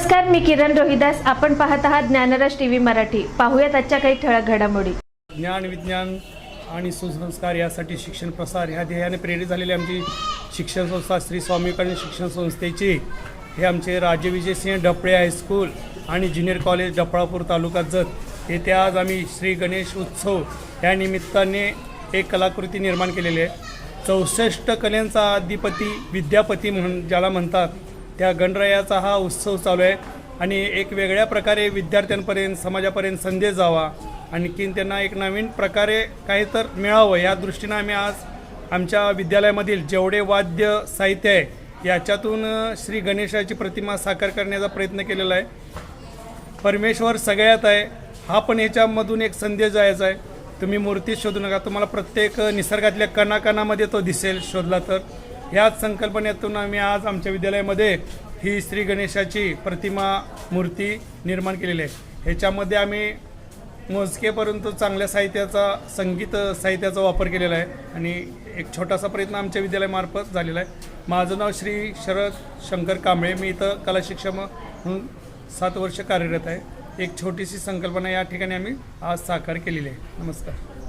नमस्कार मी किरण रोहिदास. आपण पाहत आहात ज्ञानराज टी व्ही मराठी. पाहूयात आजच्या काही ठळक घडामोडी. ज्ञान विज्ञान आणि सुसंस्कार यासाठी शिक्षण प्रसार ह्या ध्येयाने प्रेरित झालेली आमची शिक्षण संस्था श्री स्वामी विवेकानंद शिक्षण संस्थेची. हे आमचे राजविजय सिंह डपळे हायस्कूल आणि ज्युनियर कॉलेज डफळापूर तालुका जत. येथे आज आम्ही श्री गणेश उत्सव या निमित्ताने एक कलाकृती निर्माण केलेली आहे. चौसष्ट कलेंचा अधिपती विद्यापती म्हणून ज्याला म्हणतात त्या गणरायाचा हा उत्सव चालू आहे. आणि एक वेगळ्या प्रकारे विद्यार्थ्यांपर्यंत समाजापर्यंत संदेश जावा. आणखीन त्यांना एक नवीन प्रकारे काही तर मिळावं या दृष्टीनं आम्ही आज आमच्या विद्यालयामधील जेवढे वाद्य साहित्य आहे याच्यातून श्री गणेशाची प्रतिमा साकार करण्याचा प्रयत्न केलेला आहे. परमेश्वर सगळ्यात आहे. हा पण याच्यामधून एक संदेश जायचा आहे. तुम्ही मूर्ती शोधू नका. तुम्हाला प्रत्येक निसर्गातल्या कणाकणामध्ये तो दिसेल शोधला तर. ह्याच संकल्पनेतून आम्ही आज आमच्या विद्यालयामध्ये ही श्री गणेशाची प्रतिमा मूर्ती निर्माण केलेली आहे. ह्याच्यामध्ये आम्ही मोजकेपर्यंत चांगल्या साहित्याचा संगीत साहित्याचा वापर केलेला आहे आणि एक छोटासा प्रयत्न आमच्या विद्यालयामार्फत झालेला आहे. माझं नाव श्री शरद शंकर कांबळे. मी इथं कला शिक्षक म्हणून सात वर्ष कार्यरत आहे. एक छोटीशी संकल्पना या ठिकाणी आम्ही आज साकार केलेली आहे. नमस्कार.